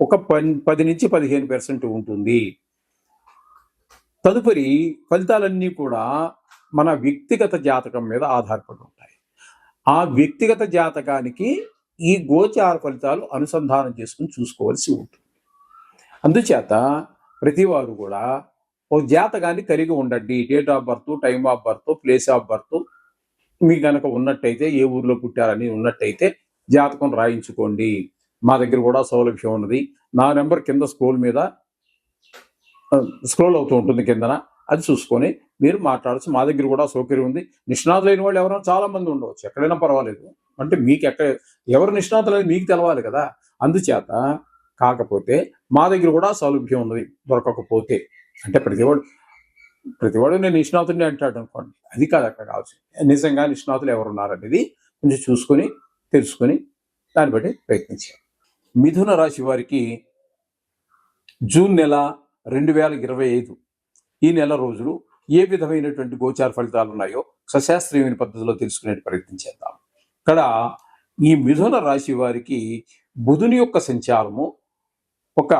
ఒక పది నుంచి పదిహేను పర్సెంట్ ఉంటుంది. తదుపరి ఫలితాలన్నీ కూడా మన వ్యక్తిగత జాతకం మీద ఆధారపడి ఉంటాయి. ఆ వ్యక్తిగత జాతకానికి ఈ గోచార ఫలితాలు అనుసంధానం చేసుకుని చూసుకోవాల్సి ఉంటుంది. అందుచేత ప్రతివారు కూడా ఒక జాతకాన్ని కలిగి ఉండండి. Date of birth time of birth place of birth మీ కనుక ఉన్నట్టయితే ఏ ఊర్లో పుట్టారని ఉన్నట్టయితే జాతకం రాయించుకోండి. మా దగ్గర కూడా సౌలభ్యం ఉన్నది. నా నెంబర్ కింద స్క్రోల్ మీద స్క్రోల్ అవుతూ ఉంటుంది కిందన. అది చూసుకొని మీరు మాట్లాడచ్చు మా దగ్గర కూడా సౌకర్యం ఉంది. నిష్ణాతులైన వాళ్ళు ఎవరైనా చాలా మంది ఉండవచ్చు. ఎక్కడైనా పర్వాలేదు. అంటే మీకు ఎక్కడ ఎవరు నిష్ణాతులైన మీకు తెలవాలి కదా. అందుచేత కాకపోతే మా దగ్గర కూడా సౌలభ్యం ఉన్నది. దొరకకపోతే. అంటే ప్రతివాడు ప్రతివాడు నేను నిష్ణాతుడిని అంటాడు అనుకోండి. అది కాదు అక్కడ కావచ్చు. నిజంగా నిష్ణాతులు ఎవరున్నారనేది కొంచెం చూసుకొని తెలుసుకొని దాన్ని బట్టి ప్రయత్నించాను మిథున రాశి వారికి జూన్ నెల రెండు వేల ఇరవై ఐదు. ఈ నెల రోజులు ఏ విధమైనటువంటి గోచార ఫలితాలు ఉన్నాయో సశాస్త్రీయమైన పద్ధతిలో తెలుసుకునే ప్రయత్నం చేద్దాం. ఇక్కడ ఈ మిథున రాశి వారికి బుధుని యొక్క సంచారము ఒక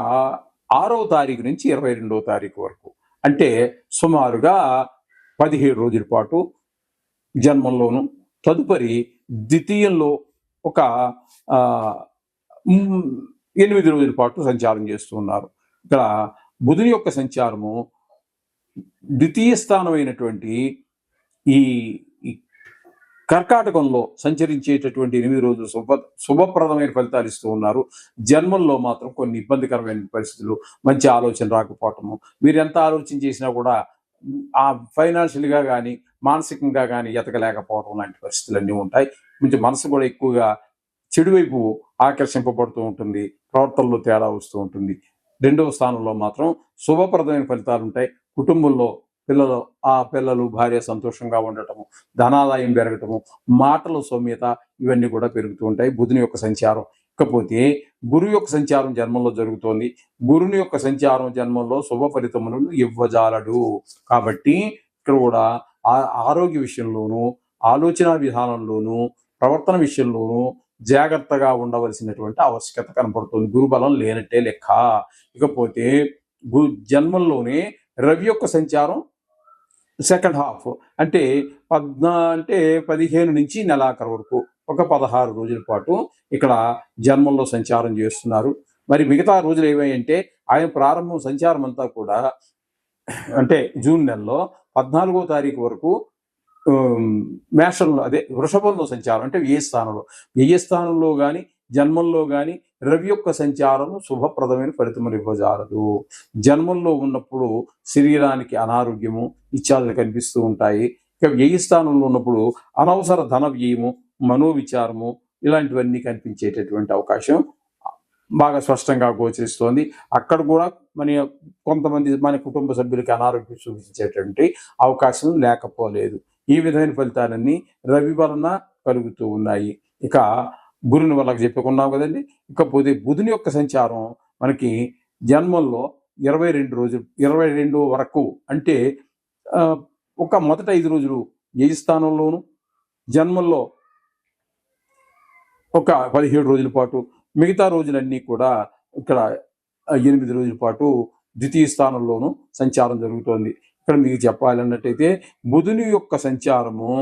ఆరవ తారీఖు నుంచి ఇరవై రెండవ తారీఖు వరకు. అంటే సుమారుగా పదిహేడు రోజుల పాటు జన్మంలోను తదుపరి ద్వితీయంలో ఒక ఎనిమిది రోజుల పాటు సంచారం చేస్తూ ఉన్నారు. ఇక్కడ బుధుని యొక్క సంచారము ద్వితీయ స్థానమైనటువంటి ఈ కర్కాటకంలో సంచరించేటటువంటి ఎనిమిది రోజులు శుభ శుభప్రదమైన ఫలితాలు ఇస్తూ ఉన్నారు. జన్మల్లో మాత్రం కొన్ని ఇబ్బందికరమైన పరిస్థితులు మంచి ఆలోచన రాకపోవటము. మీరు ఎంత ఆలోచన చేసినా కూడా ఆ ఫైనాన్షియల్గా కానీ మానసికంగా కానీ ఎతకలేకపోవడం లాంటి పరిస్థితులు అన్నీ ఉంటాయి. కొంచెం మనసు కూడా ఎక్కువగా చెడువైపు ఆకర్షింపబడుతూ ఉంటుంది ప్రవర్తనలో తేడా వస్తూ ఉంటుంది. రెండవ స్థానంలో మాత్రం శుభప్రదమైన ఫలితాలు ఉంటాయి. కుటుంబంలో పిల్లలు ఆ పిల్లలు భార్య సంతోషంగా ఉండటము ధనాదాయం పెరగటము మాటల సౌమ్యత ఇవన్నీ కూడా పెరుగుతూ ఉంటాయి. బుధుని యొక్క సంచారం. ఇకపోతే గురువు యొక్క సంచారం జన్మంలో జరుగుతోంది. గురుని యొక్క సంచారం జన్మంలో శుభ ఫలితములను ఇవ్వజాలడు. కాబట్టి ఇక్కడ కూడా ఆ- ఆరోగ్య విషయంలోనూ ఆలోచన విధానంలోనూ ప్రవర్తన విషయంలోనూ జాగ్రత్తగా ఉండవలసినటువంటి ఆవశ్యకత కనపడుతుంది. గురుబలం లేనట్టే లెక్క. ఇకపోతే గు జన్మంలోనే రవి యొక్క సంచారం సెకండ్ హాఫ్. అంటే పద్నా అంటే పదిహేను నుంచి నెలాఖరు వరకు ఒక పదహారు రోజుల పాటు ఇక్కడ జన్మంలో సంచారం చేస్తున్నారు. మరి మిగతా రోజులు ఏమయ్యంటే ఆయన ప్రారంభం సంచారం అంతా కూడా అంటే జూన్ నెలలో పద్నాలుగో తారీఖు వరకు మేషంలో అదే వృషభంలో సంచారం అంటే ఏ స్థానంలో? ఏ స్థానంలో కానీ జన్మంలో కానీ రవి యొక్క సంచారము శుభప్రదమైన ఫలితములు ఇవ్వజారదు జన్మంలో ఉన్నప్పుడు శరీరానికి అనారోగ్యము ఇత్యాదులు కనిపిస్తూ ఉంటాయి. ఇక వ్యయ స్థానంలో ఉన్నప్పుడు అనవసర ధన వ్యయము మనోవిచారము ఇలాంటివన్నీ కనిపించేటటువంటి అవకాశం బాగా స్పష్టంగా గోచరిస్తోంది. అక్కడ కూడా మన కొంతమంది మన కుటుంబ సభ్యులకి అనారోగ్యం చూపించేటువంటి అవకాశం లేకపోలేదు. ఈ విధమైన ఫలితాలన్నీ రవి వలన కలుగుతూ ఉన్నాయి. ఇక గురుని వల్ల చెప్పుకున్నాం కదండి. ఇకపోతే బుధుని యొక్క సంచారం మనకి జన్మంలో ఇరవై రెండు రోజులు ఇరవై రెండు వరకు అంటే ఒక మొదట ఐదు రోజులు ఏ స్థానంలోను జన్మంలో ఒక పదిహేడు రోజుల పాటు మిగతా రోజులన్నీ కూడా ఇక్కడ ఎనిమిది రోజుల పాటు ద్వితీయ స్థానంలోనూ సంచారం జరుగుతోంది. ఇక్కడ మీకు చెప్పాలన్నట్టయితే బుధుని యొక్క సంచారము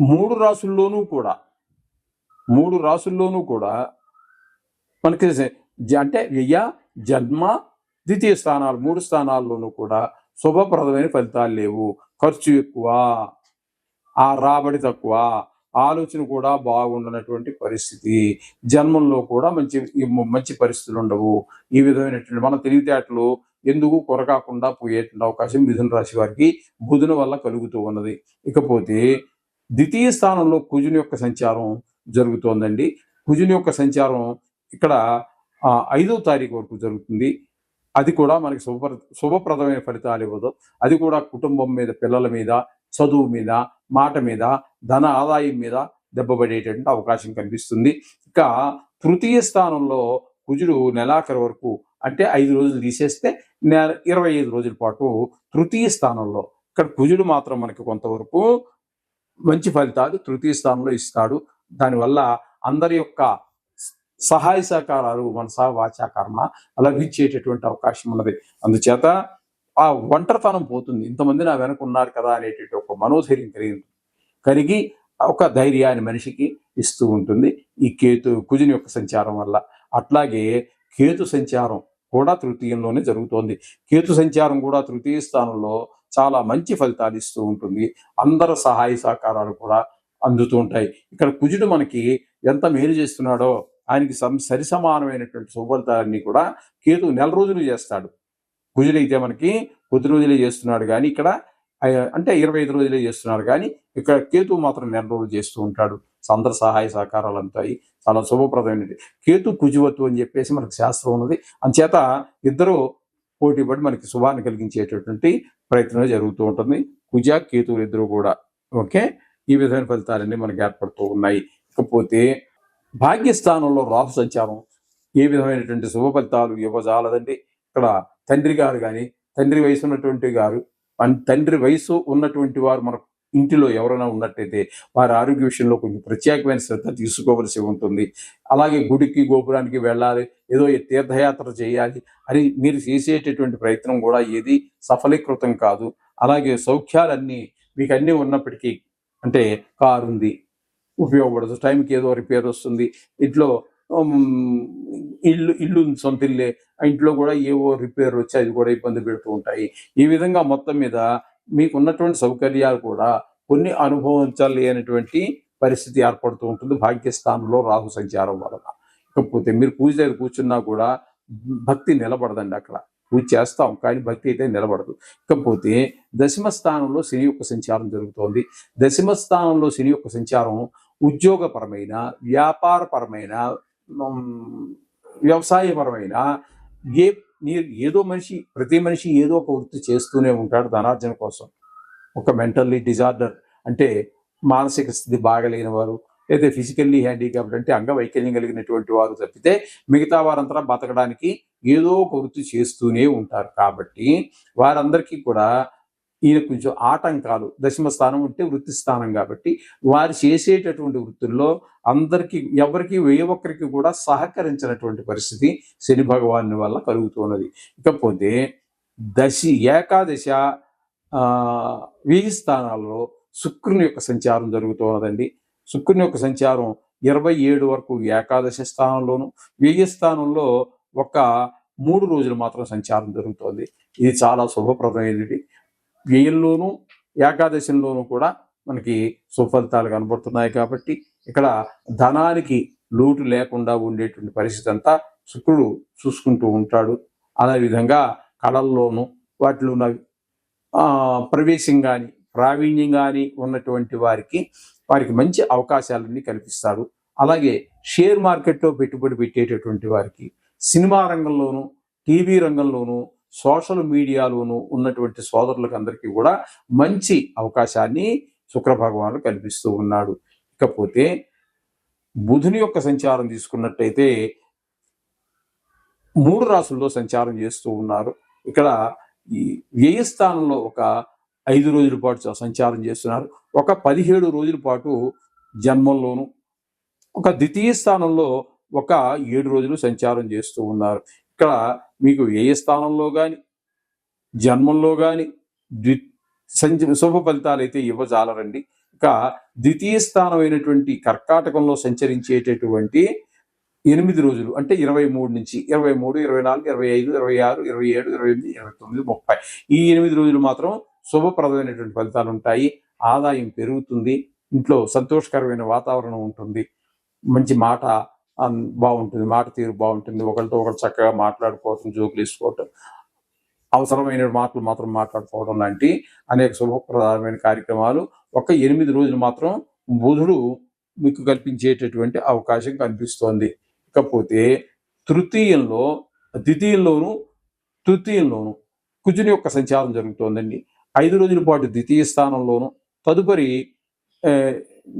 మూడు రాసుల్లోనూ కూడా మూడు రాసుల్లోనూ కూడా మనకి జ- అంటే వ్యయ జన్మ ద్వితీయ స్థానాలు మూడు స్థానాల్లోనూ కూడా శుభప్రదమైన ఫలితాలు లేవు. ఖర్చు ఎక్కువ ఆ రాబడి తక్కువ ఆలోచన కూడా బాగుండనటువంటి పరిస్థితి. జన్మంలో కూడా మంచి మంచి పరిస్థితులు ఉండవు. ఈ విధమైనటువంటి మన తెలివితేటలు ఎందుకు కొరకాకుండా పోయేటువంటి అవకాశం మిథున రాశి వారికి బుధుని వల్ల కలుగుతూ ఉన్నది. ఇకపోతే ద్వితీయ స్థానంలో కుజుని యొక్క సంచారం జరుగుతోందండి. కుజుని యొక్క సంచారం ఇక్కడ ఐదో తారీఖు వరకు జరుగుతుంది. అది కూడా మనకి శుభ శుభప్రదమైన ఫలితాలు ఇవ్వదు. అది కూడా కుటుంబం మీద పిల్లల మీద చదువు మీద మాట మీద ధన ఆదాయం మీద దెబ్బపడేటటువంటి అవకాశం కనిపిస్తుంది. ఇక తృతీయ స్థానంలో కుజుడు నెలాఖరు వరకు అంటే ఐదు రోజులు తీసేస్తే ఇరవై ఐదు రోజుల పాటు తృతీయ స్థానంలో ఇక్కడ కుజుడు మాత్రం మనకి కొంతవరకు మంచి ఫలితాలు తృతీయ స్థానంలో ఇస్తాడు. దానివల్ల అందరి యొక్క సహాయ సహకారాలు మనస వాచా కర్మ లభించేటటువంటి అవకాశం ఉన్నది. అందుచేత ఆ ఒంటరితనం పోతుంది. ఇంతమంది నా వెనక ఉన్నారు కదా అనేటువంటి ఒక మనోధైర్యం కలిగింది కలిగి ఒక ధైర్యాన్ని మనిషికి ఇస్తూ ఉంటుంది. ఈ కేతు కుజుని యొక్క సంచారం వల్ల. అట్లాగే కేతు సంచారం కూడా తృతీయంలోనే జరుగుతోంది. కేతు సంచారం కూడా తృతీయ స్థానంలో చాలా మంచి ఫలితాలు ఇస్తూ ఉంటుంది. అందరి సహాయ సహకారాలు కూడా అందుతూ ఉంటాయి. ఇక్కడ కుజుడు మనకి ఎంత మేలు చేస్తున్నాడో ఆయనకి సం సరి సమానమైనటువంటి శుభఫలితాలన్నీ కూడా కేతు నెల రోజులు చేస్తాడు. కుజుడైతే మనకి కొద్ది రోజులే చేస్తున్నాడు. కానీ ఇక్కడ అంటే ఇరవై ఐదు రోజులే చేస్తున్నారు కానీ ఇక్కడ కేతు మాత్రం నెల రోజులు చేస్తూ ఉంటాడు. అందరి సహాయ సహకారాలు అంతాయి చాలా శుభప్రదమైనది. కేతు కుజువత్తు అని చెప్పేసి మనకు శాస్త్రం ఉన్నది. అంచేత ఇద్దరు పోటీ పడి మనకి శుభాన్ని కలిగించేటటువంటి ప్రయత్నం జరుగుతూ ఉంటుంది. కుజ కేతువులు ఇద్దరు కూడా. ఓకే? ఈ విధమైన ఫలితాలన్నీ మనకు ఏర్పడుతూ ఉన్నాయి. ఇకపోతే భాగ్యస్థానంలో రాహు సంచారం ఏ విధమైనటువంటి శుభ ఫలితాలు ఇవ్వజాలదండి? ఇక్కడ తండ్రి గారు కానీ తండ్రి వయసు ఉన్నటువంటి గారు తండ్రి వయసు ఉన్నటువంటి వారు మన ఇంటిలో ఎవరైనా ఉన్నట్టయితే వారి ఆరోగ్య విషయంలో కొంచెం ప్రత్యేకమైన శ్రద్ధ తీసుకోవలసి ఉంటుంది. అలాగే గుడికి గోపురానికి వెళ్ళాలి ఏదో తీర్థయాత్ర చేయాలి అని మీరు చేసేటటువంటి ప్రయత్నం కూడా ఏది సఫలీకృతం కాదు. అలాగే సౌఖ్యాలన్నీ మీకు అన్నీ ఉన్నప్పటికీ అంటే కారు ఉంది ఉపయోగపడదు. టైంకి ఏదో రిపేర్ వస్తుంది. ఇంట్లో ఇల్లు ఇల్లు సొంత ఇల్లే ఆ ఇంట్లో కూడా ఏవో రిపేర్ వచ్చి అది కూడా ఇబ్బంది పెడుతూ ఉంటాయి. ఈ విధంగా మొత్తం మీద మీకు ఉన్నటువంటి సౌకర్యాలు కూడా కొన్ని అనుభవించలేనటువంటి పరిస్థితి ఏర్పడుతూ ఉంటుంది. భాగ్యస్థానంలో రాహు సంచారం వలన. ఇకపోతే మీరు పూజ దగ్గర కూర్చున్నా కూడా భక్తి నిలబడదండి అక్కడ. పూజ చేస్తాం కానీ భక్తి అయితే నిలబడదు. ఇకపోతే దశమ స్థానంలో శని యొక్క సంచారం జరుగుతోంది. దశమ స్థానంలో శని యొక్క సంచారం ఉద్యోగపరమైన వ్యాపారపరమైన వ్యవసాయపరమైన ఏ మీరు ఏదో మనిషి ప్రతి మనిషి ఏదో ఒక వృత్తి చేస్తూనే ఉంటాడు ధనార్జన కోసం ఒక మెంటల్లీ డిజార్డర్ అంటే మానసిక స్థితి బాగలేని వారు లేదా ఫిజికల్లీ హ్యాండిక్యాప్డ్ అంటే అంగవైకల్యం కలిగినటువంటి వారు తప్పితే మిగతా వారంతా బతకడానికి ఏదో ఒక వృత్తి చేస్తూనే ఉంటారు కాబట్టి వారందరికీ కూడా ఈయన కొంచెం ఆటంకాలు దశమ స్థానం అంటే వృత్తి స్థానం కాబట్టి వారు చేసేటటువంటి వృత్తుల్లో అందరికీ ఎవరికి ఏ ఒక్కరికి కూడా సహకరించినటువంటి పరిస్థితి శని భగవాను వల్ల కలుగుతున్నది ఇకపోతే దశి ఏకాదశ వీధి స్థానాల్లో శుక్రుని యొక్క సంచారం జరుగుతున్నదండి శుక్రుని యొక్క సంచారం ఇరవై ఏడు వరకు ఏకాదశ స్థానంలోను వెయ్యి స్థానంలో ఒక మూడు రోజులు మాత్రం సంచారం జరుగుతోంది. ఇది చాలా శుభప్రదమైనది. వ్యయంలోనూ ఏకాదశంలోనూ కూడా మనకి సుఫలితాలు కనబడుతున్నాయి కాబట్టి ఇక్కడ ధనానికి లోటు లేకుండా ఉండేటువంటి పరిస్థితి అంతా శుక్రుడు చూసుకుంటూ ఉంటాడు. అదేవిధంగా కళల్లోనూ వాటిలో ఉన్న ప్రవేశం కానీ ప్రావీణ్యం కానీ ఉన్నటువంటి వారికి వారికి మంచి అవకాశాలన్నీ కల్పిస్తాడు అలాగే షేర్ మార్కెట్లో పెట్టుబడి పెట్టేటటువంటి వారికి సినిమా రంగంలోనూ టీవీ రంగంలోనూ సోషల్ మీడియాలోనూ ఉన్నటువంటి సోదరులకు అందరికీ కూడా మంచి అవకాశాన్ని శుక్ర భగవానుడు కల్పిస్తూ ఉన్నాడు. ఇకపోతే బుధుని యొక్క సంచారం తీసుకున్నట్టయితే మూడు రాసుల్లో సంచారం చేస్తూ ఉన్నారు. ఇక్కడ ఈ వ్యయస్థానంలో ఒక ఐదు రోజుల పాటు సంచారం చేస్తున్నారు. ఒక పదిహేడు రోజుల పాటు జన్మంలోను ఒక ద్వితీయ స్థానంలో ఒక ఏడు రోజులు సంచారం చేస్తూ ఉన్నారు. ఇక్కడ మీకు వ్యయ స్థానంలో కానీ జన్మంలో కానీ ద్వి సంచ శుభ ఫలితాలు అయితే ఇవ్వజాలరండి. ఇక ద్వితీయ స్థానమైనటువంటి కర్కాటకంలో సంచరించేటటువంటి ఎనిమిది రోజులు అంటే ఇరవై మూడు నుంచి ఇరవై మూడు ఇరవై నాలుగు ఇరవై ఐదు ఇరవై ఆరు ఇరవై ఏడు ఇరవై ఎనిమిది ఇరవై తొమ్మిది ముప్పై. ఈ ఎనిమిది రోజులు మాత్రం శుభప్రదమైనటువంటి ఫలితాలు ఉంటాయి ఆదాయం పెరుగుతుంది. ఇంట్లో సంతోషకరమైన వాతావరణం ఉంటుంది. మంచి మాట బాగుంటుంది మాట తీరు బాగుంటుంది ఒకరితో ఒకరు చక్కగా మాట్లాడుకోవటం జోకులు వేసుకోవటం అవసరమైన మాటలు మాత్రం మాట్లాడుకోవడం లాంటి అనేక శుభప్రదమైన కార్యక్రమాలు. ఒక ఎనిమిది రోజులు మాత్రం బుధుడు మీకు కల్పించేటటువంటి అవకాశం కనిపిస్తోంది. ఇకపోతే తృతీయంలో ద్వితీయంలోను తృతీయంలోను కుజుని యొక్క సంచారం జరుగుతోందండి. ఐదు రోజుల పాటు ద్వితీయ స్థానంలోను తదుపరి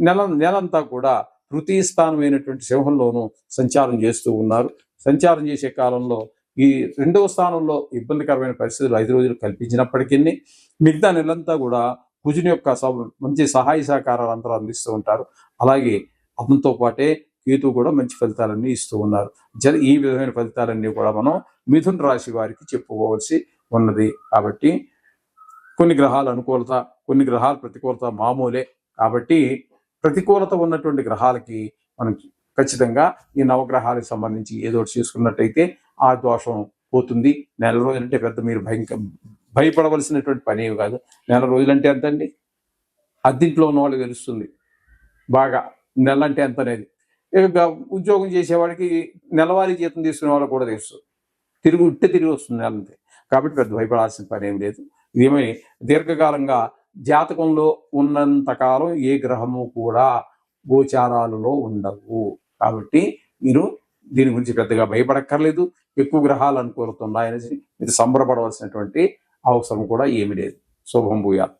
నెల నెలంతా కూడా తృతీయ స్థానమైనటువంటి సింహంలోనూ సంచారం చేస్తూ ఉన్నారు. సంచారం చేసే కాలంలో ఈ రెండవ స్థానంలో ఇబ్బందికరమైన పరిస్థితులు ఐదు రోజులు కల్పించినప్పటికీ మిగతా నెలంతా కూడా కుజుని యొక్క మంచి సహాయ సహకారాలు అందరూ అందిస్తూ ఉంటారు. అలాగే అతనితో పాటే కేతు కూడా మంచి ఫలితాలన్నీ ఇస్తూ ఉన్నారు. జన ఈ విధమైన ఫలితాలన్నీ కూడా మనం మిథున్ రాశి వారికి చెప్పుకోవాల్సి ఉన్నది. కాబట్టి కొన్ని గ్రహాలు అనుకూలత కొన్ని గ్రహాలు ప్రతికూలత మామూలే. కాబట్టి ప్రతికూలత ఉన్నటువంటి గ్రహాలకి మనం ఖచ్చితంగా ఈ నవగ్రహాలకు సంబంధించి ఏదో ఒకటి చేసుకున్నట్టయితే ఆ దోషం పోతుంది. నెల రోజులంటే పెద్ద మీరు భయంకర భయపడవలసినటువంటి పని ఏమి కాదు. నెల రోజులంటే ఎంత అండి అద్దింట్లో ఉన్న వాళ్ళు తెలుస్తుంది. బాగా నెల అంటే ఎంత అనేది. ఇక ఉద్యోగం చేసేవాడికి నెలవారీ జీతం తీసుకునే వాళ్ళు కూడా తెలుసు. తిరిగి ఉట్టే తిరిగి వస్తుంది నెల అంతే. కాబట్టి పెద్ద భయపడాల్సిన పని ఏం లేదు. ఇదేమీ దీర్ఘకాలంగా జాతకంలో ఉన్నంతకాలం ఏ గ్రహము కూడా గోచారాలలో ఉండవు. కాబట్టి మీరు దీని గురించి పెద్దగా భయపడక్కర్లేదు. ఎక్కువ గ్రహాలు అనుకూలత ఉన్నాయనేసి మీరు సంబరపడవలసినటువంటి అవసరం కూడా ఏమి లేదు. శుభం భూయాత్.